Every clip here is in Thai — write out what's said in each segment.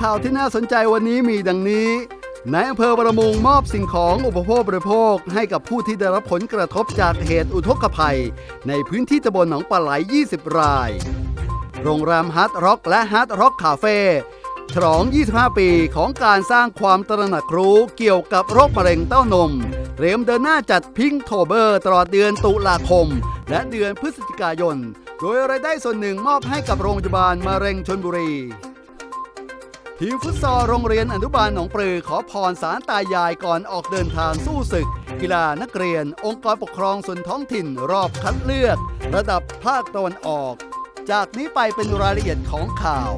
ข่าวที่น่าสนใจวันนี้มีดังนี้นายอำเภอบารมุงมอบสิ่งของอุปโภคบริโภค ให้กับผู้ที่ได้รับผลกระทบจากเหตุอุทกภัย ในพื้นที่ตำบลหนองปลาไหล 20 ราย โรงแรมฮาร์ดร็อกและฮาร์ดร็อกคาเฟ่ฉลอง 25 ปีของการสร้างความตระหนักรู้เกี่ยวกับโรคมะเร็งเต้านม เตรียมเดินหน้าจัดพิงโทเบอร์ตลอดเดือนตุลาคม และเดือนพฤศจิกายน โดยรายได้ส่วนหนึ่งมอบให้กับโรงพยาบาลมะเร็งชนบุรี ทีมฟุตซอลโรงเรียนอนุบาลหนองปลือขอพรสารตายายก่อนออกเดินทางสู้ศึก กีฬานักเรียน องค์กรปกครองส่วนท้องถิ่นรอบคัดเลือก ระดับภาคตะวันออก จากนี้ไปเป็นรายละเอียดของข่าว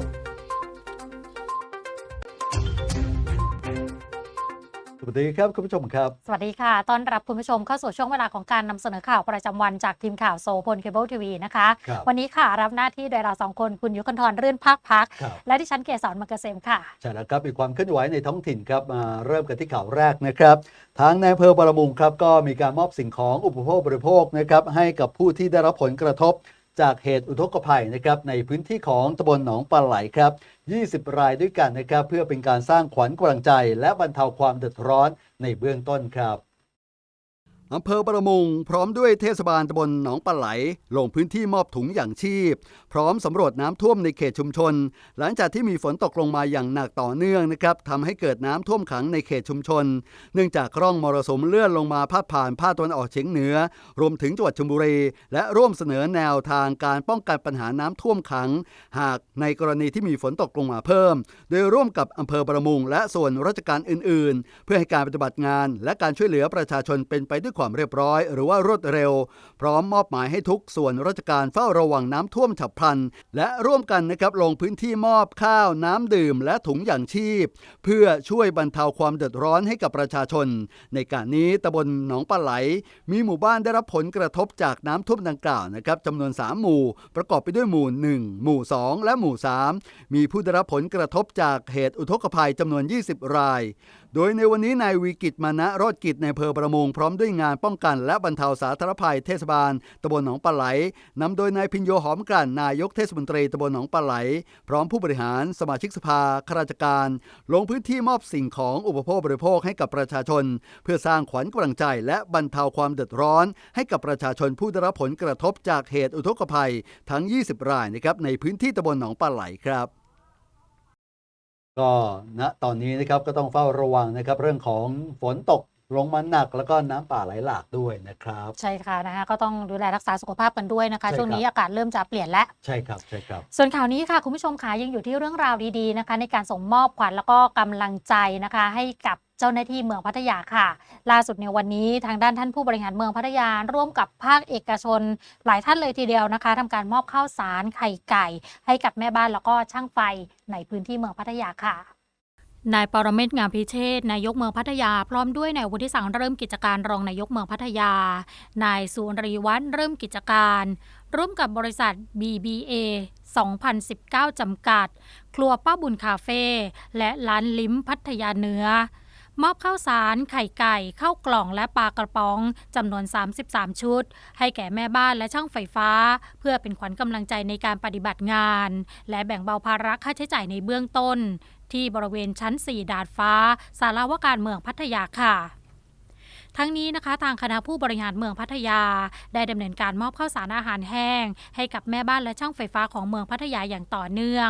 วัสดีครับคุณผู้ชมครับ สวัสดีค่ะ ต้อนรับคุณผู้ชมเข้าสู่ช่วงเวลาของการนำเสนอข่าวประจำวันจากทีมข่าวโซพลเคเบิลทีวีนะคะครับวันนี้ค่ะรับหน้าที่โดยเราสองคนคุณยุคนทรรื่นพักพักครับและดิฉันเกษรมังเกษมค่ะ ใช่แล้วครับมีความเคลื่อนไหวในท้องถิ่นครับมาเริ่มกันที่ข่าวแรกนะครับ ทางในอำเภอบารมุงครับก็มีการมอบสิ่งของอุปโภคบริโภคนะครับให้กับผู้ที่ได้รับผลกระทบ จากเหตุอุทกภัยนะครับในพื้นที่ของตำบลหนองปลาไหลครับ 20 รายด้วยกันนะครับ เพื่อเป็นการสร้างขวัญกำลังใจ และบรรเทาความเดือดร้อนในเบื้องต้นครับ อำเภอประมงพร้อมด้วยเทศบาลตำบลหนองปลาไหล ลงพื้นที่มอบถุงอย่างชีพ พร้อมสำรวจน้ำท่วมในเขตชุมชน หลังจากที่มีฝนตกลงมาอย่างหนักต่อเนื่องนะครับทำให้เกิดน้ำท่วมขังในเขตชุมชน เนื่องจากร่องมรสุมเลื่อนลงมาพาดผ่านภาคตะวันออกเฉียงเหนือ รวมถึงจังหวัดชลบุรี และร่วมเสนอแนวทางการป้องกันปัญหาน้ำท่วมขัง หากในกรณีที่มีฝนตกลงมาเพิ่ม โดยร่วมกับอำเภอประมงและส่วนราชการอื่น ๆ เพื่อให้การปฏิบัติงาน และการช่วยเหลือประชาชนเป็นไปด้วยความเรียบร้อย หรือว่ารวดเร็ว พร้อมมอบหมายให้ทุกส่วนราชการเฝ้าระวังน้ำท่วมฉับพลัน และร่วมกันนะครับลงพื้นที่มอบข้าวน้ำดื่ม และถุงอย่างชีพ เพื่อช่วยบรรเทาความเดือดร้อนให้กับประชาชน ในการนี้ตำบลหนองปลาไหล มีหมู่บ้านได้รับผลกระทบจากน้ำท่วมดังกล่าวนะครับจำนวน 3 หมู่ ประกอบไปด้วยหมู่ 1 หมู่ 2 และหมู่ 3 มีผู้ได้รับผลกระทบจากเหตุอุทกภัยจำนวน 20 รายโดยในวันนี้นายวีกิจมานะรอดกิจในอำเภอประมงพร้อมด้วยงานป้องกันและบรรเทาสาธารณภัยเทศบาลตำบลหนองปลาไหลนำโดยนายพิญโยหอมกลั่นนายกเทศมนตรีตำบลหนองปลาไหล พร้อมผู้บริหารสมาชิกสภาข้าราชการ ลงพื้นที่มอบสิ่งของอุปโภคบริโภคให้กับประชาชน เพื่อสร้างขวัญกำลังใจและบรรเทาความเดือดร้อน ให้กับประชาชนผู้ได้รับผลกระทบจากเหตุอุทกภัยทั้ง 20 รายนะครับในพื้นที่ตำบลหนองปลาไหลครับ ก็ณตอนนี้นะครับก็ต้องเฝ้าระวังนะครับเรื่องของฝนตก ลงมาหนักแล้วก็น้ำป่าไหลหลากด้วยนะครับ ใช่ค่ะนะคะก็ต้องดูแลรักษาสุขภาพกันด้วยนะคะใช่ครับช่วงนี้อากาศเริ่มจะเปลี่ยนแล้ว ใช่ครับใช่ครับ ส่วนข่าวนี้ค่ะ คุณผู้ชมคะยังอยู่ที่เรื่องราวดีๆนะคะ ในการส่งมอบขวัญแล้วก็กำลังใจนะคะ ให้กับเจ้าหน้าที่เมืองพัทยาค่ะ ล่าสุดในวันนี้ทางด้านท่านผู้บริหารเมืองพัทยาร่วมกับภาคเอกชน หลายท่านเลยทีเดียวนะคะทำการมอบข้าวสารไข่ไก่ ให้กับแม่บ้านแล้วก็ช่างไฟในพื้นที่เมืองพัทยาค่ะ นายปรเมศงามพิเชษนายกเมืองพัทยา พร้อมด้วยนายวุฒิสังเริ่มกิจการรองนายกเมืองพัทยา นายสุริวัฒน์เริ่มกิจการ ร่วมกับบริษัท BBA 2019 จำกัด ครัวป้าบุญคาเฟ่และร้านลิ้มพัทยาเนื้อ มอบข้าวสาร ไข่ไก่ข้าวกล่องและปลากระป๋องจำนวน 33 ชุด ให้แก่แม่บ้านและช่างไฟฟ้า เพื่อเป็นขวัญกำลังใจในการปฏิบัติงาน และแบ่งเบาภาระค่าใช้จ่ายในเบื้องต้น ที่บริเวณชั้น 4 ดาดฟ้า สาราวการเมืองพัทยาค่ะทั้งนี้นะคะทางคณะผู้บริหารเมืองพัทยา ได้ดำเนินการมอบข้าวสารอาหารแห้ง ให้กับแม่บ้านและช่างไฟฟ้าของเมืองพัทยาอย่างต่อเนื่อง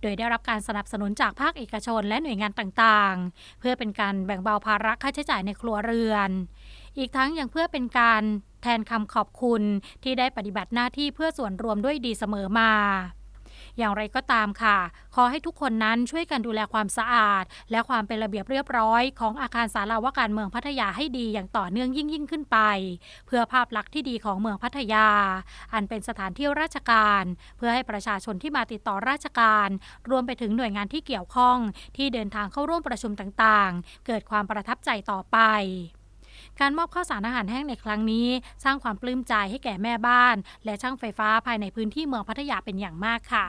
โดยได้รับการสนับสนุนจากภาคเอกชนและหน่วยงานต่างๆ เพื่อเป็นการแบ่งเบาภาระค่าใช้จ่ายในครัวเรือน อีกทั้งยังเพื่อเป็นการแทนคำขอบคุณที่ได้ปฏิบัติหน้าที่เพื่อส่วนรวมด้วยดีเสมอมา อย่างไรก็ตามค่ะ ขอให้ทุกคนนั้นช่วยกันดูแลความสะอาด และความเป็นระเบียบเรียบร้อยของอาคารสาราวการเมืองพัทยาให้ดีอย่างต่อเนื่องยิ่งยิ่งขึ้นไป เพื่อภาพลักษณ์ที่ดีของเมืองพัทยา อันเป็นสถานที่ราชการ เพื่อให้ประชาชนที่มาติดต่อราชการ รวมไปถึงหน่วยงานที่เกี่ยวข้อง ที่เดินทางเข้าร่วมประชุมต่างๆ เกิดความประทับใจต่อไป การมอบข้าวสารอาหารแห้งในครั้งนี้ สร้างความปลื้มใจให้แก่แม่บ้าน และช่างไฟฟ้าภายในพื้นที่เมืองพัทยาเป็นอย่างมากค่ะ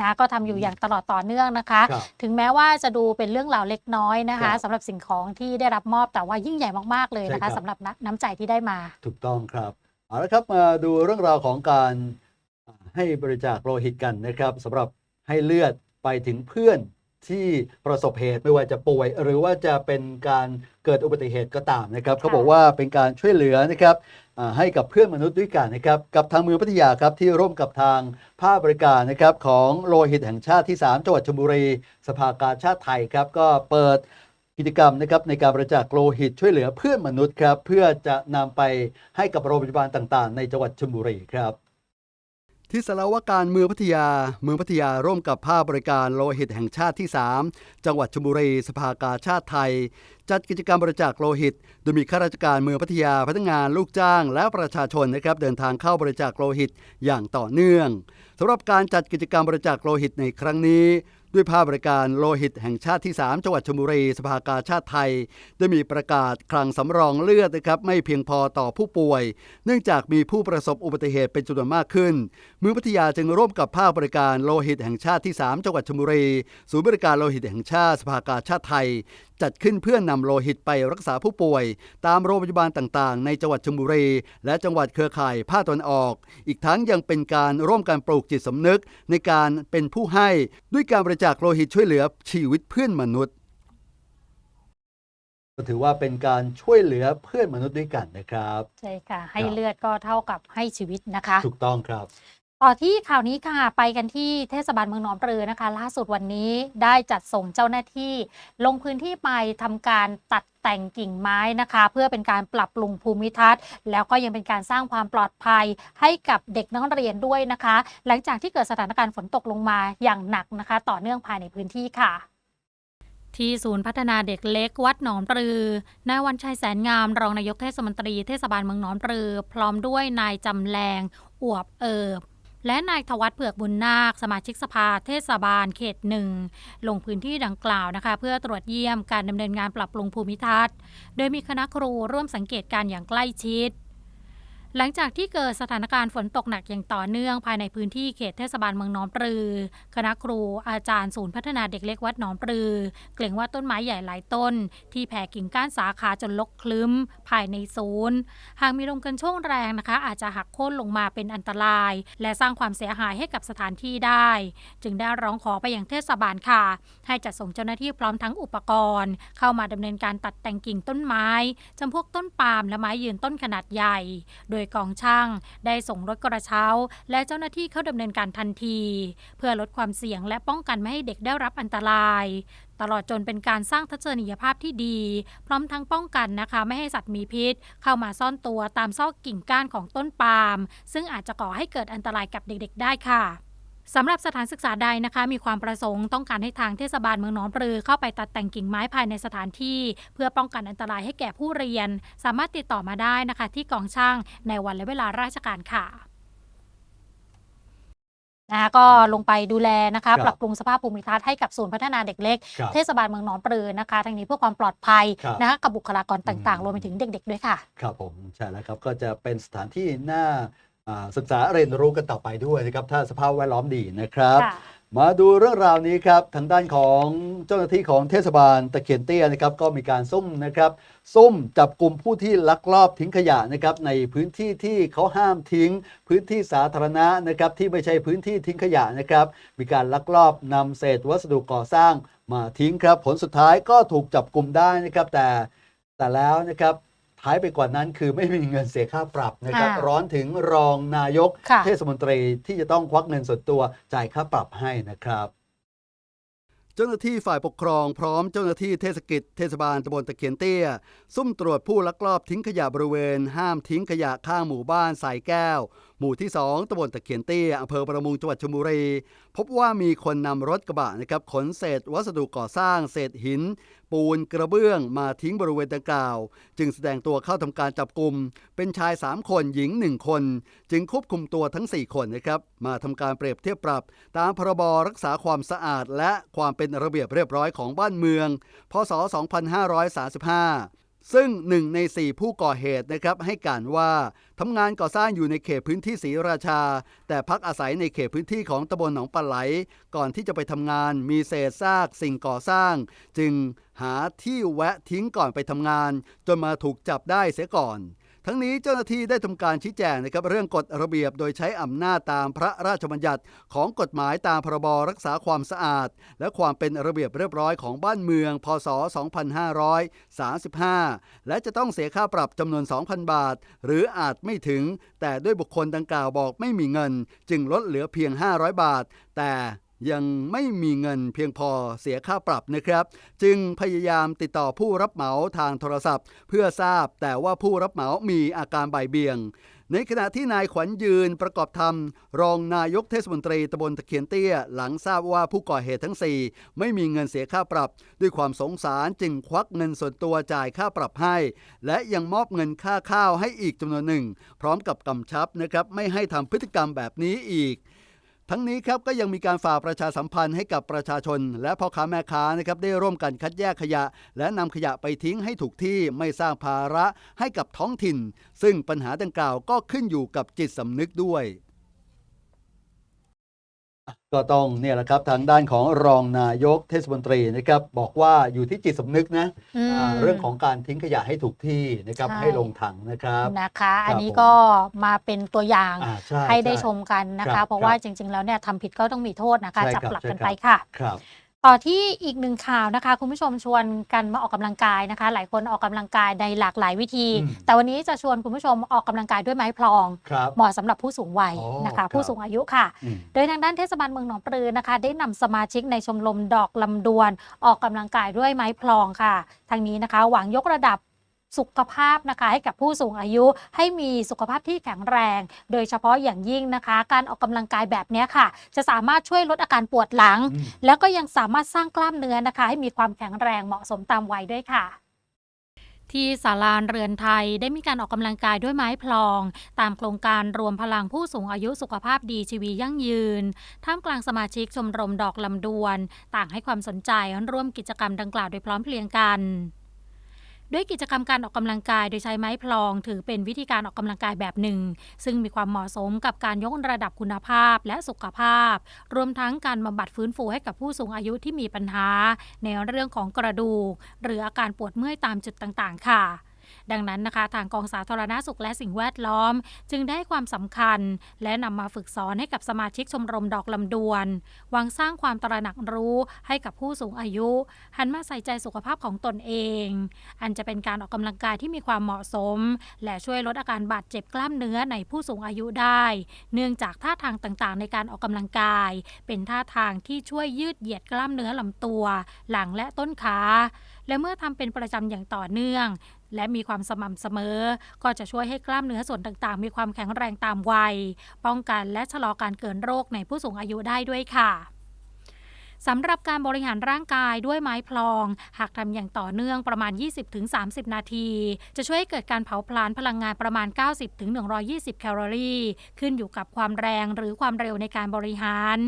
นะก็ทำอยู่อย่างตลอดต่อเนื่องนะคะครับถึงแม้ว่าจะดูเป็นเรื่องราวเล็กน้อยนะครัคะบสำหรับสิ่งของที่ได้รับมอบแต่ว่ายิ่งใหญ่มากๆเลยนะใช่ครัคะบสำหรับน้ำน้ำใจที่ได้มา ถูกต้องครับเอาละครับมาดูเรื่องราวของการให้บริจาคโลหิตกันนะครับสำหรับให้เลือดไปถึงเพื่อน ที่ประสบเหตุไม่ว่าจะป่วย หรือว่าจะเป็นการเกิดอุบัติเหตุก็ตามนะครับเขาบอกว่าเป็นการช่วยเหลือนะครับอ่าให้กับเพื่อนมนุษย์ด้วยกันนะครับกับทางเมืองพัทยาครับที่ร่วมกับทางภาคบริการนะครับของโลหิตแห่งชาติที่ 3 จังหวัดชลบุรี สภากาชาติไทยครับก็เปิดกิจกรรมนะครับในการบริจาคโลหิตช่วยเหลือเพื่อนมนุษย์ครับเพื่อจะนำไปให้กับโรงพยาบาลต่างๆ ในจังหวัดชลบุรีครับ ที่สารวการเมืองพัทยา เมืองพัทยาร่วมกับภาคบริการโลหิตแห่งชาติที่ 3 จังหวัดชลบุรี สภากาชาติไทย จัดกิจกรรมบริจาคโลหิต โดยมีข้าราชการเมืองพัทยา พนักงานลูกจ้าง และประชาชนนะครับเดินทางเข้าบริจาคโลหิตอย่างต่อเนื่องสำหรับการจัดกิจกรรมบริจาคโลหิตในครั้งนี้ ด้วยภาพบริการโลหิตแห่งชาติที่ 3 จังหวัดชลบุรี สภากาชาติไทย ได้มีประกาศคลังสำรองเลือดนะครับไม่เพียงพอต่อผู้ป่วย เนื่องจากมีผู้ประสบอุบัติเหตุเป็นจำนวนมากขึ้น เมืองพัทยาจึงร่วมกับภาคบริการโลหิตแห่งชาติที่ 3 จังหวัดชลบุรี ศูนย์บริการโลหิตแห่งชาติสภากาชาติไทย จัดขึ้นเพื่อนนำโลหิตไปรักษาผู้ป่วย ตามโรงพยาบาลต่างๆ ในจังหวัดชลบุรี และจังหวัดเครือข่ายภาคตะวันออก อีกทั้งยังเป็นการร่วมกันปลูกจิตสำนึกในการเป็นผู้ให้ ด้วยการบริจาคโลหิตช่วยเหลือชีวิตเพื่อนมนุษย์ก็ถือว่าเป็นการช่วยเหลือเพื่อนมนุษย์ด้วยกันนะครับ ใช่ค่ะ ให้ครับเลือดก็เท่ากับให้ชีวิตนะคะ ถูกต้องครับ ต่อที่ข่าวนี้ค่ะไปกันที่เทศบาลเมืองหนองปลือนะคะ ล่าสุดวันนี้ได้จัดส่งเจ้าหน้าที่ ลงพื้นที่ไปทำการตัดแต่งกิ่งไม้นะคะ เพื่อเป็นการปรับปรุงภูมิทัศน์ แล้วก็ยังเป็นการสร้างความปลอดภัยให้กับเด็กนักเรียนด้วยนะคะ หลังจากที่เกิดสถานการณ์ฝนตกลงมาอย่างหนักนะคะ ต่อเนื่องภายในพื้นที่ค่ะที่ศูนย์พัฒนาเด็กเล็กวัดหนองปลือนายวันชัยแสนงาม รองนายกเทศมนตรีเทศบาลเมืองหนองปลือ พร้อมด้วยนายจำแรงอวบเอิบ และนายทวัฒน์เผือกบุญนาค สมาชิกสภาเทศบาลเขตหนึ่งลงพื้นที่ดังกล่าวนะคะ เพื่อตรวจเยี่ยมการดำเนินงานปรับปรุงภูมิทัศน์ โดยมีคณะครูร่วมสังเกตการ์อย่างใกล้ชิด หลังจากที่เกิดสถานการณ์ฝนตกหนักอย่างต่อเนื่อง ภายในพื้นที่เขตเทศบาลเมืองหนองปลือ คณะครูอาจารย์ศูนย์พัฒนาเด็กเล็กวัดหนองปลือ เกรงว่าต้นไม้ใหญ่หลายต้น ที่แผ่กิ่งก้านสาขาจนลกคลึ้ม ภายในศูนย์ หากมีลมกันโชกแรงนะคะ อาจจะหักโค่นลงมาเป็นอันตราย และสร้างความเสียหายให้กับสถานที่ได้ จึงได้ร้องขอไปยังเทศบาลค่ะ ให้จัดส่งเจ้าหน้าที่พร้อมทั้งอุปกรณ์ เข้ามาดำเนินการตัดแต่งกิ่งต้นไม้จำพวกต้นปาล์มและไม้ยืนต้นขนาดใหญ่ โดยยกองช่าง ได้ส่งรถกระเช้า และเจ้าหน้าที่เข้าดำเนินการทันที เพื่อลดความเสี่ยงและป้องกันไม่ให้เด็กได้รับอันตราย ตลอดจนเป็นการสร้างทัศนียภาพที่ดี พร้อมทั้งป้องกันนะคะ ไม่ให้สัตว์มีพิษ เข้ามาซ่อนตัวตามซอกกิ่งก้านของต้นปาล์มซึ่งอาจจะก่อให้เกิดอันตรายกับเด็กๆ ได้ค่ะ สำหรับสถานศึกษาใดนะคะ มีความประสงค์ต้องการให้ทางเทศบาลเมืองหนองปลือ เข้าไปตัดแต่งกิ่งไม้ภายในสถานที่ เพื่อป้องกันอันตรายให้แก่ผู้เรียน สามารถติดต่อมาได้นะคะ ที่กองช่างในวันและเวลาราชการค่ะนะคะก็ลงไปดูแลนะคะครับปรับปรุงสภาพภูมิทัศน์ให้กับศูนย์พัฒนาเด็กเล็กครับเทศบาลเมืองหนองปลือนะคะทั้งนี้เพื่อความปลอดภัยครับนะคะกับบุคลากรต่างอืมๆรวมไปถึงเด็ก ๆ ด้วยค่ะ ครับผมใช่แล้วครับก็จะเป็นสถานที่น่าอ่า ศึกษาเรียนรู้กันต่อไปด้วยนะครับ ถ้าสภาพแวดล้อมดีนะครับค่ะมาดูเรื่องราวนี้ครับ ทางด้านของเจ้าหน้าที่ของเทศบาลตะเคียนเตี้ยนะครับ ก็มีการซุ่มนะครับซุ่มจับกลุ่มผู้ที่ลักลอบทิ้งขยะนะครับในพื้นที่ที่เขาห้ามทิ้ง พื้นที่สาธารณะนะครับที่ไม่ใช่พื้นที่ทิ้งขยะนะครับ มีการลักลอบนำเศษวัสดุก่อสร้างมาทิ้งครับ ผลสุดท้ายก็ถูกจับกลุ่มได้นะครับ แต่แต่แล้วนะครับ ท้ายไปกว่านั้นคือไม่มีเงินเสียค่าปรับนะครับค่ะร้อนถึงรองนายก ค่ะ เทศมนตรีที่จะต้องควักเงินส่วนตัวจ่ายค่าปรับให้นะครับ เจ้าหน้าที่ฝ่ายปกครองพร้อมเจ้าหน้าที่เทศกิจเทศบาลตำบลตะเคียนเตี้ย ซุ่มตรวจผู้ลักลอบทิ้งขยะบริเวณ ห้ามทิ้งขยะข้างหมู่บ้านสายแก้ว หมู่ที่ 2ตำบลตะเคียนเตี้ยอำเภอประมุงจังหวัดชลบุรี พบว่ามีคนนำรถกระบะนะครับขนเศษวัสดุก่อสร้างเศษหิน ปูนกระเบื้องมาทิ้งบริเวณดังกล่าว จึงแสดงตัวเข้าทำการจับกลุ่มเป็นชาย 3 คนหญิง 1 คน จึงควบคุมตัวทั้ง 4 คนนะครับ มาทำการเปรียบเทียบปรับ ตามพรบรักษาความสะอาด และความเป็นระเบียบเรียบร้อยของบ้านเมือง พศ 2535 ซึ่งหนึ่งใน 4 ผู้ก่อเหตุนะครับให้การว่าทำงานก่อสร้างอยู่ในเขตพื้นที่ศรีราชา แต่พักอาศัยในเขตพื้นที่ของตำบลหนองปลาไหล ก่อนที่จะไปทำงานมีเศษซากสิ่งก่อสร้าง จึงหาที่แวะทิ้งก่อนไปทำงาน จนมาถูกจับได้เสียก่อน ทั้งนี้เจ้าหน้าที่ได้ทำการชี้แจงนะครับเรื่องกฎระเบียบโดยใช้อำนาจตามพระราชบัญญัติของกฎหมายตามพรบรักษาความสะอาด และความเป็นระเบียบเรียบร้อยของบ้านเมือง พศ 2535 และจะต้องเสียค่าปรับจำนวน 2,000 บาท หรืออาจไม่ถึง แต่ด้วยบุคคลดังกล่าวบอกไม่มีเงิน จึงลดเหลือเพียง 500 บาท แต่ ยังไม่มีเงินเพียงพอเสียค่าปรับนะครับ จึงพยายามติดต่อผู้รับเหมาทางโทรศัพท์ เพื่อทราบแต่ว่าผู้รับเหมามีอาการบ่ายเบี่ยง ในขณะที่นายขวัญยืนประกอบธรรม รองนายกเทศมนตรีตำบลตะเคียนเตี้ย หลังทราบว่าผู้ก่อเหตุทั้ง 4 ไม่มีเงินเสียค่าปรับ ด้วยความสงสารจึงควักเงินส่วนตัวจ่ายค่าปรับให้ และยังมอบเงินค่าข้าวให้อีกจำนวนหนึ่ง พร้อมกับกำชับนะครับไม่ให้ทำพฤติกรรมแบบนี้อีก ทั้งนี้ครับก็ยังมีการฝากประชาสัมพันธ์ให้กับประชาชน และพ่อค้าแม่ค้านะครับได้ร่วมกันคัดแยกขยะ และนำขยะไปทิ้งให้ถูกที่ไม่สร้างภาระให้กับท้องถิ่น ซึ่งปัญหาดังกล่าวก็ขึ้นอยู่กับจิตสำนึกด้วย ก็ต้องเนี่ยแหละครับทางด้านของรองนายกเทศมนตรีนะครับบอกว่าอยู่ที่จิตสำนึกนะอืมอ่าเรื่องของการทิ้งขยะให้ถูกที่นะครับใช่ ให้ลงถังนะครับ นะคะครับอันนี้ผมก็มาเป็นตัวอย่างอ่าใช่ให้ได้ช่ ชมกันนะครัคะ บเพราะว่าครับจริง ๆ แล้วเนี่ยทำผิดก็ต้องมีโทษนะคะ ใช่จับครับปรับใช่กันครับ ไปค่ะ ครับ ต่อที่อีกหนึ่งข่าวนะคะ คุณผู้ชมชวนกันมาออกกำลังกายนะคะ หลายคนออกกำลังกายในหลากหลายวิธีอืมแต่วันนี้จะชวนคุณผู้ชมออกกำลังกายด้วยไม้พลองครับเหมาะสำหรับผู้สูงวัยอ๋อนะคะครับผู้สูงอายุค่ะอืมโดยทางด้านเทศบาลเมืองหนองปลือนะคะ ได้นำสมาชิกในชมรมดอกลำดวน ออกกำลังกายด้วยไม้พลองค่ะทางนี้นะคะ หวังยกระดับ สุขภาพนะคะให้กับผู้สูงอายุให้มีสุขภาพที่แข็งแรง โดยเฉพาะอย่างยิ่งนะคะ การออกกำลังกายแบบเนี้ยค่ะ จะสามารถช่วยลดอาการปวดหลังอืมแล้วก็ยังสามารถสร้างกล้ามเนื้อนะคะ ให้มีความแข็งแรงเหมาะสมตามวัยด้วยค่ะที่ศาลาเรือนไทยได้มีการออกกำลังกายด้วยไม้พลอง ตามโครงการรวมพลังผู้สูงอายุสุขภาพดีชีวียั่งยืน ท่ามกลางสมาชิกชมรมดอกลำดวน ต่างให้ความสนใจร่วมกิจกรรมดังกล่าวโดยพร้อมเพรียงกัน ด้วยกิจกรรมการออกกำลังกายโดยใช้ไม้พลอง ถือเป็นวิธีการออกกำลังกายแบบหนึ่ง ซึ่งมีความเหมาะสมกับการยกระดับคุณภาพและสุขภาพ รวมทั้งการบำบัดฟื้นฟูให้กับผู้สูงอายุที่มีปัญหา ในเรื่องของกระดูก หรืออาการปวดเมื่อยตามจุดต่างๆ ค่ะ ดังนั้นนะคะทางกองสาธารณาสุขและสิ่งแวดล้อม จึงได้ความสำคัญ และนำมาฝึกสอนให้กับสมาชิกชมรมดอกลำดวนหวังสร้างความตระหนักรู้ให้กับผู้สูงอายุ หันมาใส่ใจสุขภาพของตนเอง อันจะเป็นการออกกำลังกายที่มีความเหมาะสม และช่วยลดอาการบาดเจ็บกล้ามเนื้อในผู้สูงอายุได้ เนื่องจากท่าทางต่างๆ ในการออกกำลังกาย เป็นท่าทางที่ช่วยยืดเหยียดกล้ามเนื้อลำตัว หลังและต้นขาและเมื่อทำเป็นประจำอย่างต่อเนื่อง และมีความสม่ำเสมอ ก็จะช่วยให้กล้ามเนื้อส่วนต่างๆ มีความแข็งแรงตามวัย ป้องกันและชะลอการเกิดโรคในผู้สูงอายุได้ด้วยค่ะ สำหรับการบริหารร่างกายด้วยไม้พลอง หากทำอย่างต่อเนื่องประมาณ 20-30 นาที จะช่วยให้เกิดการเผาผลาญพลังงานประมาณ 90-120 แคลอรี่ ขึ้นอยู่กับความแรงหรือความเร็วในการบริหาร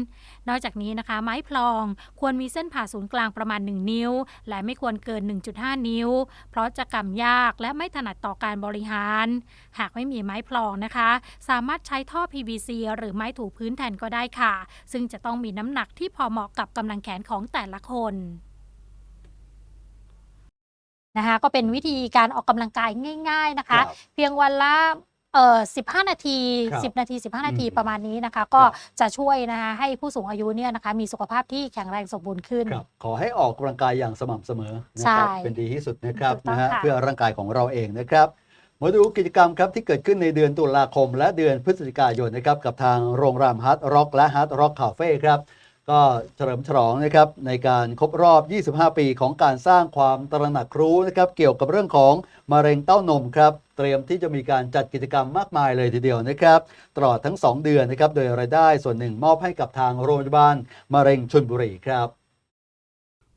นอกจากนี้นะคะ ไม้พลองควรมีเส้นผ่าศูนย์กลางประมาณ 1 นิ้ว และไม่ควรเกิน 1.5 นิ้ว เพราะจะกำยากและไม่ถนัดต่อการบริหาร หากไม่มีไม้พลองนะคะ สามารถใช้ท่อ PVC หรือไม้ถูพื้นแทนก็ได้ค่ะ ซึ่งจะต้องมีน้ำหนักที่พอเหมาะกับกำลังแขนของแต่ละคนนะคะก็เป็นวิธีการออกกำลังกายง่าย ๆนะคะ ครับเพียงวันละเอ่อ15 นาที ครับ10 นาที 15 นาทีอืมประมาณนี้นะคะ ก็ครับ จะช่วยนะคะให้ผู้สูงอายุเนี่ยนะคะมีสุขภาพที่แข็งแรงสมบูรณ์ขึ้น ครับขอให้ออกกำลังกายอย่างสม่ำเสมอนะใช่ครับเป็นดีที่สุดนะครับถูกต้องนะฮะค่ะ เพื่อร่างกายของเราเองนะครับ มาดูกิจกรรมครับที่เกิดขึ้นในเดือนตุลาคม และเดือนพฤศจิกายนนะครับกับทางโรงแรมฮาร์ดร็อกและฮาร์ดร็อกคาเฟ่ครับ ก็เฉลิมฉลองนะครับในการครบรอบ 25 ปีของการสร้างความตระหนักรู้นะครับเกี่ยวกับเรื่องของมะเร็งเต้านมครับเตรียมที่จะมีการจัดกิจกรรมมากมายเลยทีเดียวนะครับตลอดทั้ง 2 เดือนนะครับโดยรายได้ส่วนหนึ่งมอบให้กับทางโรงพยาบาลมะเร็งชนบุรีครับ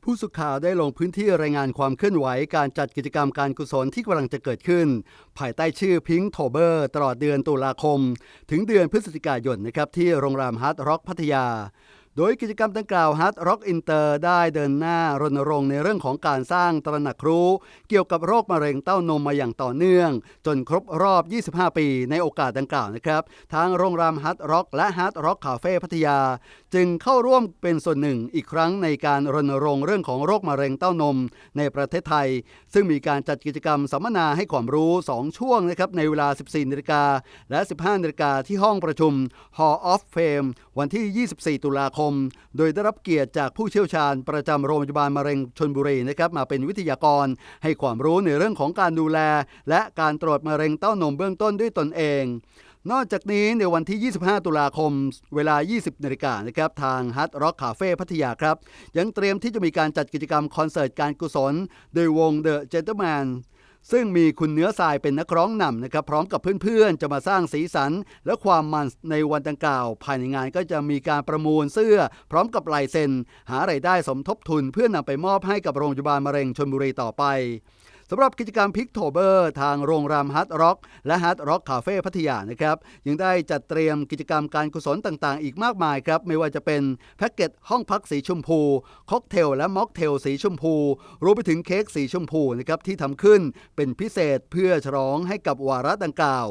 ผู้สื่อข่าวได้ลงพื้นที่รายงานความเคลื่อนไหวการจัดกิจกรรมการกุศลที่กำลังจะเกิดขึ้น ภายใต้ชื่อพิง k โทเบอร์ตลอดเดือนตุลาคม ถึงเดือนพฤศจิกายนนะครับที่โรงแรมฮาร์ดร็อกพัทยา โดยกิจกรรมดังกล่าว Hard Rock Inter ได้เดินหน้ารณรงค์ในเรื่องของการสร้างตระหนักรู้เกี่ยวกับโรคมะเร็งเต้านมมาอย่างต่อเนื่อง จนครบรอบ 25 ปีในโอกาสดังกล่าวนะครับ ทางโรงแรม Hard Rock และ Hard Rock Cafe พัทยา จึงเข้าร่วมเป็นส่วนหนึ่งอีกครั้งในการรณรงค์เรื่องของโรคมะเร็งเต้านมในประเทศไทย ซึ่งมีการจัดกิจกรรมสัมมนาให้ความรู้ 2 ช่วงนะครับในเวลา 14นาฬิกาและ 15นาฬิกาที่ห้องประชุม Hall of Fame วันที่ 24 ตุลาคมโดยได้รับเกียรติจากผู้เชี่ยวชาญประจำโรงพยาบาลมะเร็งชนบุรีนะครับมาเป็นวิทยากร ให้ความรู้ในเรื่องของการดูแล และการตรวจมะเร็งเต้านมเบื้องต้นด้วยตนเอง นอกจากนี้ในวันที่ 25 ตุลาคม เวลา 20นาฬิกานะครับทาง Hard Rock Cafe พัทยาครับ ยังเตรียมที่จะมีการจัดกิจกรรมคอนเสิร์ตการกุศล โดยวง The Gentleman ซึ่งมีคุณเนื้อทรายเป็นนักร้องนำนะครับ พร้อมกับเพื่อนๆ จะมาสร้างสีสัน และความมันในวันดังกล่าว ภายในงานก็จะมีการประมูลเสื้อ พร้อมกับลายเซ็น หารายได้สมทบทุนเพื่อนำไปมอบให้กับโรงพยาบาลมะเร็งชนบุรีต่อไป สำหรับกิจกรรมพิกโทเบอร์ ทางโรงแรมฮาร์ร็อกและฮาร์ร็อกคาเฟ่พัทยานะครับยังได้จัดเตรียมกิจกรรมการกุศลต่างๆ อีกมากมายครับไม่ว่าจะเป็นแพ็กเกจห้องพักสีชมพู ค็อกเทลและม็อกเทลสีชมพูรวมไปถึงเค้กสีชมพูนะครับที่ทำขึ้นเป็นพิเศษเพื่อฉลองให้กับวาระดังกล่าว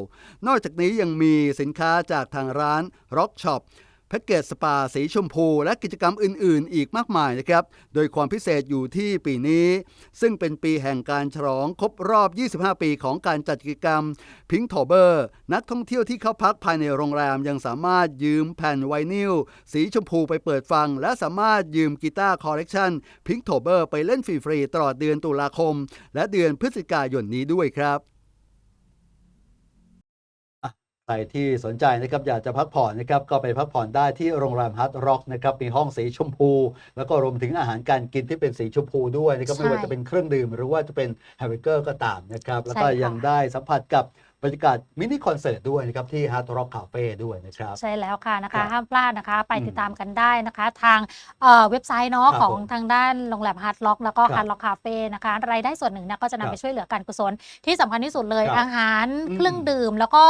นอกจากนี้ยังมีสินค้าจากทางร้าน Rock Shop แพ็กเกจสปาสีชมพู และกิจกรรมอื่น ๆ อีกมากมายนะครับ โดยความพิเศษอยู่ที่ปีนี้ ซึ่งเป็นปีแห่งการฉลองครบรอบ 25 ปีของการจัดกิจกรรมพิง k โทเบอร์นักท่องเที่ยวที่เข้าพักภายในโรงแรมยังสามารถยืมแผ่นไวนิลสีชมพูไปเปิดฟัง และสามารถยืมกีตาร์คอลเลกชันพิง k โทเบอร์ไปเล่นฟรี ๆ ตลอดเดือนตุลาคม และเดือนพฤศจิกายนนี้ด้วยครับ ใครที่สนใจนะครับอยากจะพักผ่อนนะครับก็ไปพักผ่อนได้ที่โรงแรมฮัตร็อกนะครับมีห้องสีชมพู แล้วก็รวมถึงอาหารการกินที่เป็นสีชมพูด้วยนะครับไม่ว่าจะเป็นเครื่องดื่ม หรือว่าจะเป็นแฮมเบอร์เกอร์ก็ตามนะครับแล้วก็ยังได้สัมผัสกับ บรรยากาศมินิคอนเสิร์ตด้วยนะครับ ที่ฮัตร็อกคาเฟ่ด้วยนะครับ ใช่แล้วค่ะนะครัคะบห้ามพลาดนะคะ ไปอืมติดตามกันได้นะคะ ทางเอ่อเว็บไซต์เนาะครับของผมทางด้านโรงแรมฮาร์ดล็อกแล้วก็ครับฮาร์ดล็อกคาเฟ่นะคะ รายได้ส่วนหนึ่งเนี่ยก็จะครันำบไปช่วยเหลือการกุศล ที่สำคัญที่สุดเลยครับอาหารอืมเครื่องดื่ม แล้วก็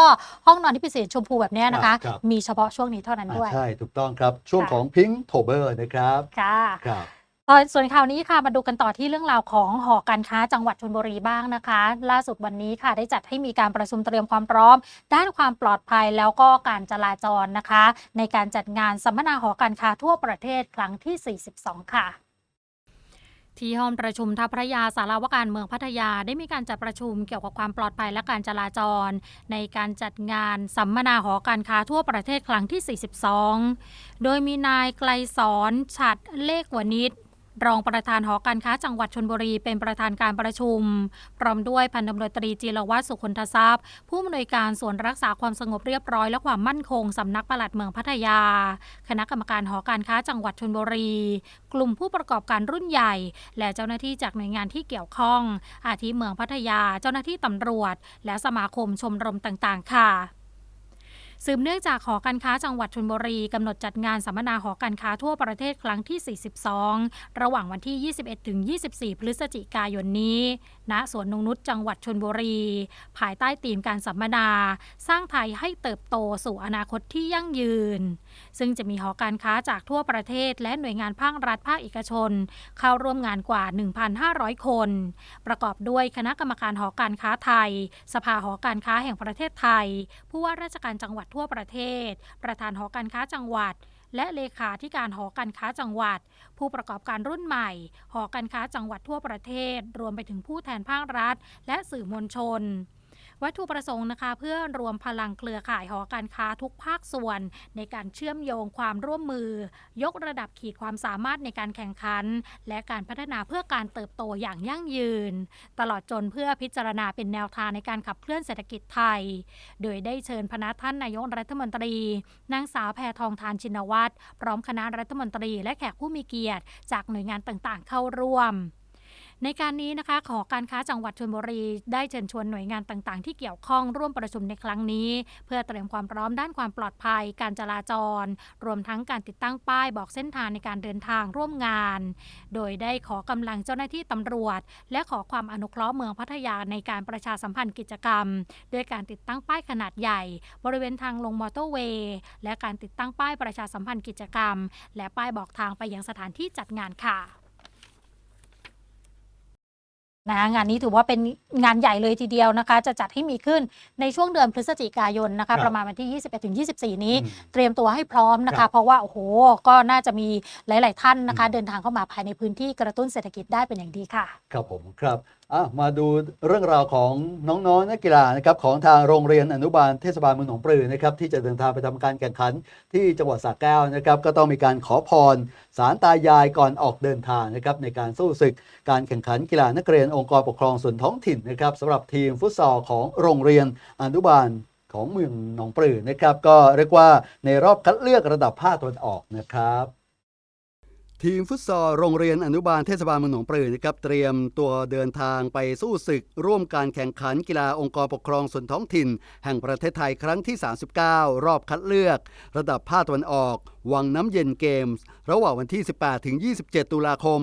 ห้องนอนที่พิเศษชมพูแบบเนี้ยนะคะครับครับมีเฉพาะช่วงนี้เท่านั้นอ่าด้วย ใช่ ถูกต้องครับ ช่วงค่ะของพิง k โทเบอร์นะครับ ค่ะครับ ตอนส่วนข่าวนี้ค่ะมาดูกันต่อที่เรื่องราวของหอการค้าจังหวัดชลบุรีบ้างนะคะ ล่าสุดวันนี้ค่ะได้จัดให้มีการประชุมเตรียมความพร้อม ด้านความปลอดภัยแล้วก็การจราจรนะคะ ในการจัดงานสัมมนาหอการค้าทั่วประเทศครั้งที่ 42 ค่ะที่ห้องประชุมท่าพระยาสารวการเมืองพัทยาได้มีการจัดประชุมเกี่ยวกับความปลอดภัยและการจราจร ในการจัดงานสัมมนาหอการค้าทั่วประเทศครั้งที่ 42 โดยมีนายไกลสอนฉัดเลขวนิช รองประธานหอการค้าจังหวัดชนบุรีเป็นประธานการประชุม พร้อมด้วยพันตำรวจตรีจิรวัตรสุคนททรัพย์ ผู้อำนวยการส่วนรักษาความสงบเรียบร้อยและความมั่นคงสำนักปลัดเมืองพัทยา คณะกรรมการหอการค้าจังหวัดชนบุรี กลุ่มผู้ประกอบการรุ่นใหญ่ และเจ้าหน้าที่จากหน่วยงานที่เกี่ยวข้อง อาทิเมืองพัทยา เจ้าหน้าที่ตำรวจ และสมาคมชมรมต่างๆ ค่ะ สืบเนื่องจากหอการค้าจังหวัดชลบุรีกำหนดจัดงานสัมมนาหอการค้าทั่วประเทศครั้งที่ 42 ระหว่างวันที่ 21ถึง24 พฤศจิกายนนี้ ณสวนนงนุษจังหวัดชลบุรี ภายใต้ธีมการสัมมนา สร้างไทยให้เติบโตสู่อนาคตที่ยั่งยืน ซึ่งจะมีหอการค้าจากทั่วประเทศ และหน่วยงานภาครัฐภาคเอกชน เข้าร่วมงานกว่า 1,500 คน ประกอบด้วยคณะกรรมการหอการค้าไทย สภาหอการค้าแห่งประเทศไทย ผู้ว่าราชการจังหวัดทั่วประเทศ ประธานหอการค้าจังหวัด และเลขาธิการหอการค้าจังหวัด ผู้ประกอบการรุ่นใหม่ หอการค้าจังหวัดทั่วประเทศ รวมไปถึงผู้แทนภาครัฐ และสื่อมวลชน วัตถุประสงค์นะคะ เพื่อรวมพลังเครือข่ายหอการค้าทุกภาคส่วน ในการเชื่อมโยงความร่วมมือ ยกระดับขีดความสามารถในการแข่งขัน และการพัฒนาเพื่อการเติบโตอย่างยั่งยืน ตลอดจนเพื่อพิจารณาเป็นแนวทางในการขับเคลื่อนเศรษฐกิจไทย โดยได้เชิญพนักท่านนายกรัฐมนตรีนางสาวแพทองทานชินวัตรพร้อมคณะรัฐมนตรี และแขกผู้มีเกียรติ จากหน่วยงานต่างๆ เข้าร่วม ในการนี้นะคะขอการค้าจังหวัดชลบุรี ได้เชิญชวนหน่วยงานต่างๆ ที่เกี่ยวข้องร่วมประชุมในครั้งนี้ เพื่อเตรียมความพร้อมด้านความปลอดภัย การจราจร รวมทั้งการติดตั้งป้ายบอกเส้นทางในการเดินทางร่วมงาน โดยได้ขอกำลังเจ้าหน้าที่ตำรวจ และขอความอนุเคราะห์เมืองพัทยาในการประชาสัมพันธ์กิจกรรม ด้วยการติดตั้งป้ายขนาดใหญ่ บริเวณทางลงมอเตอร์เวย์ และการติดตั้งป้ายประชาสัมพันธ์กิจกรรม และป้ายบอกทางไปยังสถานที่จัดงานค่ะ นะงานนี้ถือว่าเป็นงานใหญ่เลยทีเดียวนะคะ จะจัดให้มีขึ้นในช่วงเดือนพฤศจิกายนนะครัคะบประมาณวันที่ 21ถึง24 นี้อืมเตรียมตัวให้พร้อมนะครัคะบเพราะว่าโอ้โหก็น่าจะมีหลาย ๆ ท่านนะคะอืมเดินทางเข้ามาภายในพื้นที่กระตุ้นเศรษฐกิจได้เป็นอย่างดีค่ะ ครับผมครับอะมาดูเรื่องราวของน้องๆนักกีฬานะครับของทางโรงเรียนอนุบาลเทศบาลเมืองหนองปลือนะครับที่จะเดินทางไปทำการแข่งขันที่จังหวัดสระแก้วนะครับก็ต้องมีการขอพรสารตายายก่อนออกเดินทางนะครับในการสู้ศึกการแข่งขันกีฬานักเรียนองค์กรปกครองส่วนท้องถิ่นนะครับสำหรับทีมฟุตซอลของโรงเรียนอนุบาลของเมืองหนองปลือนะครับ ก็เรียกว่าในรอบคัดเลือกระดับภาคตะวันออกนะครับทีมฟุตซอลโรงเรียนอนุบาลเทศบาลเมืองหนองปลือนะครับเตรียมตัวเดินทางไปสู้ศึก ร่วมการแข่งขันกีฬาองค์กรปกครองส่วนท้องถิ่น แห่งประเทศไทยครั้งที่ 39 รอบคัดเลือก ระดับภาคตะวันออก วังน้ำเย็นเกมส์ ระหว่างวันที่ 18 ถึง 27 ตุลาคม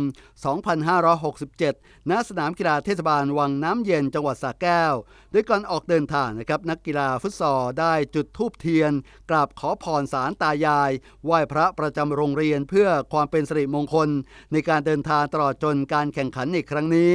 2567 ณ สนามกีฬาเทศบาลวังน้ำเย็นจังหวัดสระแก้วโดยก่อนออกเดินทางนะครับนักกีฬาฟุตซอลได้จุดธูปเทียน กราบขอพรสารตายาย ไหว้พระประจำโรงเรียนเพื่อความเป็นสิริมงคล ในการเดินทางตลอดจนการแข่งขันในครั้งนี้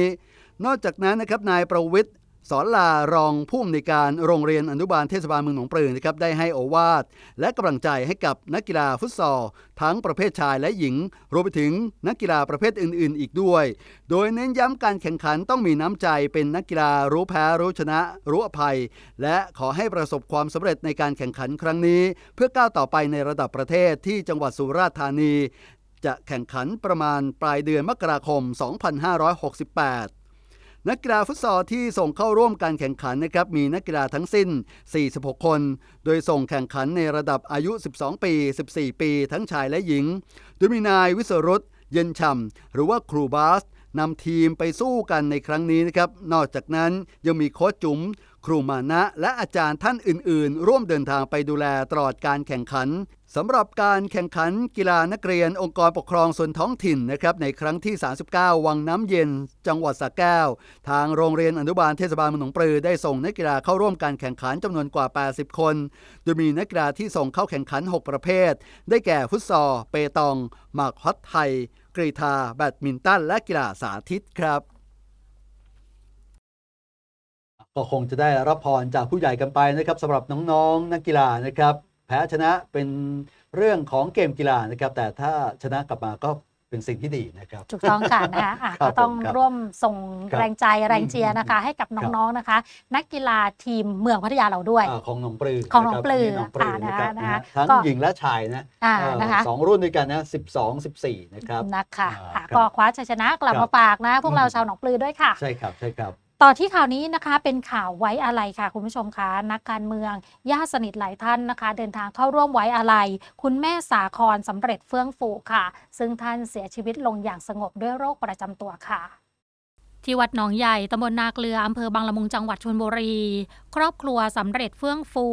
นอกจากนั้นนะครับนายประวิทย์ สอนลารองผู้อำนวยการโรงเรียนอนุบาลเทศบาลเมืองหนองปลือนะครับได้ให้โอวาทและกำลังใจให้กับนักกีฬาฟุตซอลทั้งประเภทชายและหญิง รวมไปถึงนักกีฬาประเภทอื่น ๆ อีกด้วย โดยเน้นย้ำการแข่งขันต้องมีน้ำใจเป็นนักกีฬารู้แพ้รู้ชนะ รู้อภัย และขอให้ประสบความสำเร็จในการแข่งขันครั้งนี้ เพื่อก้าวต่อไปในระดับประเทศที่จังหวัดสุราษฎร์ธานี จะแข่งขันประมาณปลายเดือนมกราคม 2568 นักกีฬาฟุตซอลที่ส่งเข้าร่วมการแข่งขันนะครับมีนักกีฬาทั้งสิ้น 46 คน โดยส่งแข่งขันในระดับอายุ 12 ปี 14 ปี ทั้งชายและหญิง โดยมีนายวิศรุตเย็นฉ่ำหรือว่าครูบาสนำทีมไปสู้กันในครั้งนี้นะครับ นอกจากนั้นยังมีโค้ชจุ๋มครูมานะ และอาจารย์ท่านอื่น ๆ ร่วมเดินทางไปดูแลตลอดการแข่งขัน สำหรับการแข่งขันกีฬานักเรียนองค์กรปกครองส่วนท้องถิ่นนะครับในครั้งที่ 39 วังน้ำเย็น จังหวัดสระแก้ว ทางโรงเรียนอนุบาลเทศบาลมหนองปลือได้ส่งนักกีฬาเข้าร่วมการแข่งขันจำนวนกว่า 80 คน โดยมีนักกีฬาที่ส่งเข้าแข่งขัน 6 ประเภท ได้แก่ฟุตซอลเปตองหมากฮอตไทย กรีธาแบดมินตัน และกีฬาสาธิตครับก็คงจะได้รับพรจากผู้ใหญ่กันไปนะครับสำหรับน้องๆนักกีฬานะครับ แพ้ชนะเป็นเรื่องของเกมกีฬานะครับ แต่ถ้าชนะกลับมาก็เป็นสิ่งที่ดีนะครับ ถูกต้องค่ะนะคะอะครับก็ต้องผมครับร่วมส่งครับแรงใจแรงเชียร์นะคะ ให้กับน้องๆนะคะ นักกีฬาทีมเมืองพัทยาเราด้วยอ่าของหนองปลือของหนองปลือนะครับหนองปลือนะครับอ่านะคะนะฮะทั้งก็หญิงและชายนะอ่าเอ่อนะคะสองรุ่นด้วยกันนะ12 14 นะครับนะคะอ่าค่ะครับก็คว้าชัยชนะกลับครับมาฝากนะ พวกเราอืมชาวหนองปลือด้วยค่ะ ใช่ครับใช่ครับ ต่อที่ข่าวนี้นะคะเป็นข่าวไว้อะไรค่ะ คุณผู้ชมคะนักการเมืองญาติสนิทหลายท่านนะคะ เดินทางเข้าร่วมไว้อะไร คุณแม่สาครสำเร็จเฟื่องฟูค่ะ ซึ่งท่านเสียชีวิตลงอย่างสงบด้วยโรคประจำตัวค่ะ ที่วัดหนองใหญ่ตำบลนาเกลืออำเภอบางละมุงจังหวัดชลบุรี ครอบครัวสำเร็จเฟื่องฟู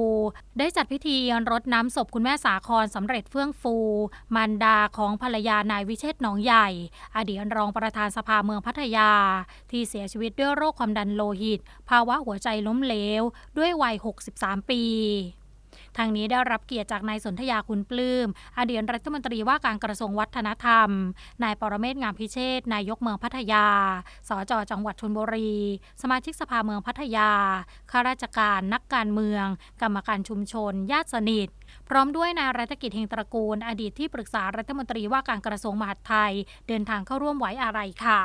ได้จัดพิธีรดน้ำศพคุณแม่สาครสำเร็จเฟื่องฟู มารดาของภรรยานายวิเชษหนองใหญ่ อดีตรองประธานสภาเมืองพัทยา ที่เสียชีวิตด้วยโรคความดันโลหิต ภาวะหัวใจล้มเหลว ด้วยวัย 63 ปี ทางนี้ได้รับเกียรติจากนายสนธยาคุณปลื้มอดีตรัฐมนตรีว่าการกระทรวงวัฒนธรรม นายปรเมศงามพิเชษนายกเมืองพัทยา สจจังหวัดชลบุรี สมาชิกสภาเมืองพัทยา ข้าราชการ นักการเมือง กรรมการชุมชน ญาติสนิท พร้อมด้วยนายรัฐกิจเฮงตระกูล อดีตที่ปรึกษารัฐมนตรีว่าการกระทรวงมหาดไทย เดินทางเข้าร่วมไว้อาลัยค่ะ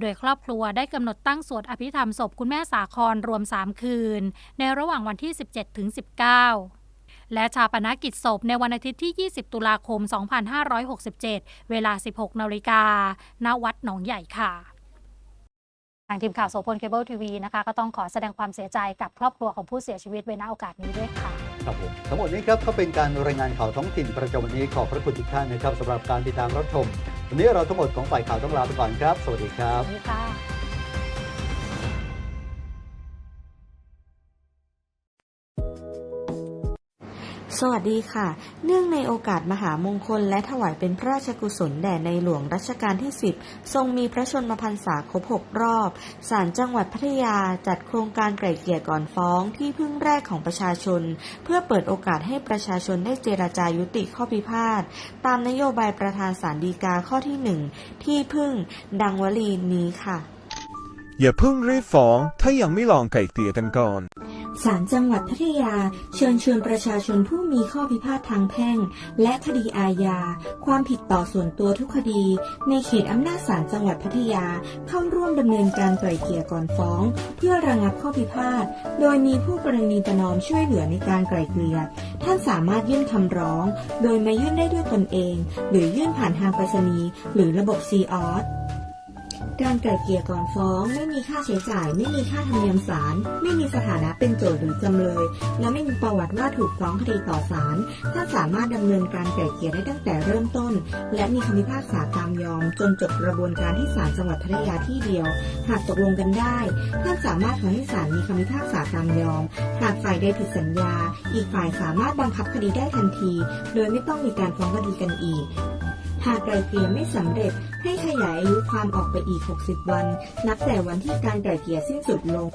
โดยครอบครัวได้กำหนดตั้งสวดอภิธรรมศพคุณแม่สาครรวม 3 คืน ในระหว่างวันที่ 17ถึง19และชาปนกิจศพในวันอาทิตย์ที่ 20 ตุลาคม 2567 เวลา 16 นาฬิกา ณ วัดหนองใหญ่ค่ะ ทางทีมข่าวโสพลเคเบิลทีวีนะคะ ก็ต้องขอแสดงความเสียใจกับครอบครัวของผู้เสียชีวิตไว้ณโอกาสนี้ด้วยค่ะ ครับผม ทั้งหมดนี้ครับก็เป็นการรายงานข่าวท้องถิ่นประจำวันนี้ขอบพระคุณทุกท่านนะครับสำหรับการติดตามรับชม วันนี้เราทั้งหมดของฝ่ายข่าวต้องลาไปก่อนครับ สวัสดีครับ สวัสดีค่ะ สวัสดีค่ะ เนื่องในโอกาสมหามงคลและถวายเป็นพระราชกุศลแด่ในหลวงรัชกาลที่ 10 ทรงมีพระชนมพรรษาครบ 6 รอบศาลจังหวัดพัทยาจัดโครงการไกล่เกลี่ยก่อนฟ้องที่พึ่งแรกของประชาชน เพื่อเปิดโอกาสให้ประชาชนได้เจราจายุติข้อพิพาท ตามนโยบายประธานศาลฎีกาข้อที่ 1 ที่พึ่ง ดังวลีนี้ค่ะ อย่าเพิ่งรีบฟ้องถ้ายังไม่ลองไก่เกลี่ยกันก่อน ศาลจังหวัดพัทยา เชิญชวนประชาชนผู้มีข้อพิพาททางแพ่ง และคดีอาญา ความผิดต่อส่วนตัวทุกคดี ในเขตอำนาจศาลจังหวัดพัทยา เข้าร่วมดำเนินการไกล่เกลี่ยก่อนฟ้อง เพื่อระงับข้อพิพาท โดยมีผู้กรณีประนอมช่วยเหลือในการไกล่เกลี่ยท่านสามารถยื่นคำร้อง โดยมายื่นได้ด้วยตนเอง หรือยื่นผ่านทางไปรษณีย์หรือระบบซีออส การไกล่เกลี่ยก่อนฟ้อง ไม่มีค่าใช้จ่าย ไม่มีค่าธรรมเนียมศาลไม่มีสถานะเป็นโจทย์หรือจำเลย และไม่มีประวัติว่าถูกฟ้องคดีต่อศาลท่านสามารถดำเนินการไกล่เกลี่ยได้ตั้งแต่เริ่มต้น และมีคำพิพากษาตามยอม จนจบกระบวนการที่ศาลจังหวัดพัทยาที่เดียว หากตกลงกันได้ท่านสามารถขอให้ศาลมีคำพิพากษาตามยอม หากฝ่ายใดผิดสัญญา อีกฝ่ายสามารถบังคับคดีได้ทันที โดยไม่ต้องมีการฟ้องคดีกันอีก หากไกลเกลี่ยไม่สำเร็จ ให้ขยายอายุความออกไปอีก 60 วัน นับแต่วันที่การไกลเกลี่ยสิ้นสุดลง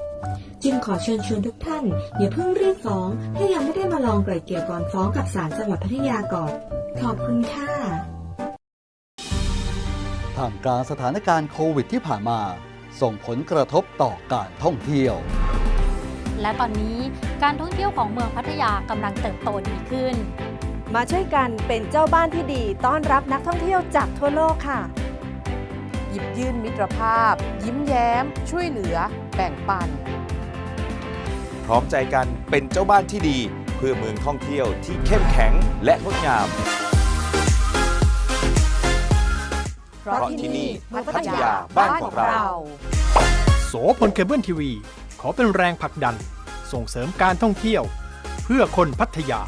จึงขอเชิญชวนทุกท่าน อย่าเพิ่งรีบฟ้อง ถ้ายังไม่ได้มาลองไกลเกลี่ยก่อนฟ้องกับศาลจังหวัดพัทยาก่อน ขอบคุณค่ะท่ามกลางสถานการณ์โควิดที่ผ่านมา ส่งผลกระทบต่อการท่องเที่ยว และตอนนี้การท่องเที่ยวของเมืองพัทยากำลังเติบโตดีขึ้น มาช่วยกันเป็นเจ้าบ้านที่ดีต้อนรับนักท่องเที่ยวจากทั่วโลกค่ะ หยิบยื่นมิตรภาพ ยิ้มแย้ม ช่วยเหลือ แบ่งปัน พร้อมใจกันเป็นเจ้าบ้านที่ดี เพื่อเมืองท่องเที่ยวที่เข้มแข็งและงดงาม เพราะที่นี่พัทยาบ้านของเรา โสพลเคเบิลทีวี ขอเป็นแรงผลักดัน ส่งเสริมการท่องเที่ยว เพื่อคนพัทยา